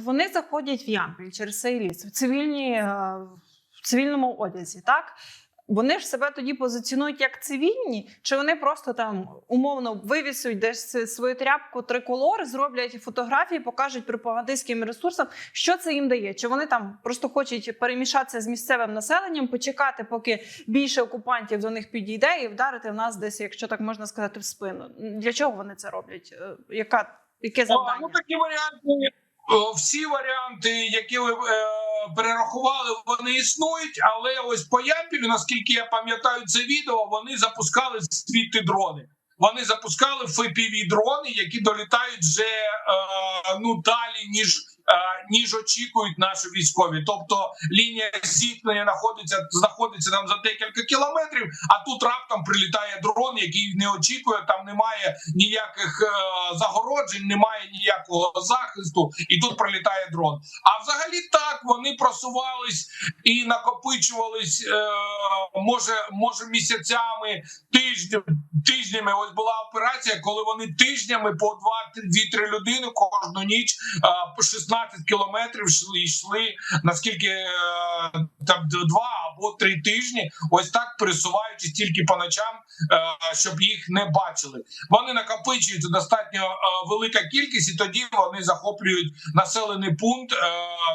от вони заходять в Ямпіль через цей ліс в цивільній е, в цивільному одязі, так? Вони ж себе тоді позиціонують як цивільні, чи вони просто там умовно вивісують десь свою тряпку триколор, зроблять фотографії, покажуть пропагандистським ресурсам, що це їм дає? Чи вони там просто хочуть перемішатися з місцевим населенням, почекати, поки більше окупантів до них підійде, і вдарити в нас десь, якщо так можна сказати, в спину? Для чого вони це роблять? Е, Яка яке А, завдання? Ну такі варіанти. О, Всі варіанти, які ви е, перерахували, вони існують. Але ось по Ямпілю, наскільки я пам'ятаю це відео, вони запускали звідти дрони. Вони запускали fpv дрони, які долітають вже е, ну далі ніж. Е, Ніж очікують наші військові, тобто лінія зіткнення знаходиться знаходиться там за декілька кілометрів. А тут раптом прилітає дрон, який не очікує. Там немає ніяких е, загороджень, немає ніякого захисту, і тут прилітає дрон. А взагалі так вони просувались і накопичувались, е, може, може місяцями, тижнями, тижнями. Ось була операція, коли вони тижнями по 2-3 людини кожну ніч е, по 16 кілометрів йшли, наскільки е, там два або три тижні, ось так пересуваючись тільки по ночам, е, щоб їх не бачили. Вони накопичуються достатньо е, велика кількість, і тоді вони захоплюють населений пункт,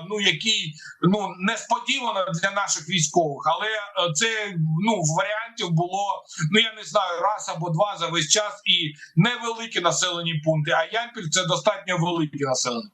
ну який ну несподівано для наших військових, але це ну варіантів було ну я не знаю раз або два за весь час і невеликі населені пункти. А Ямпіль це достатньо великі населені.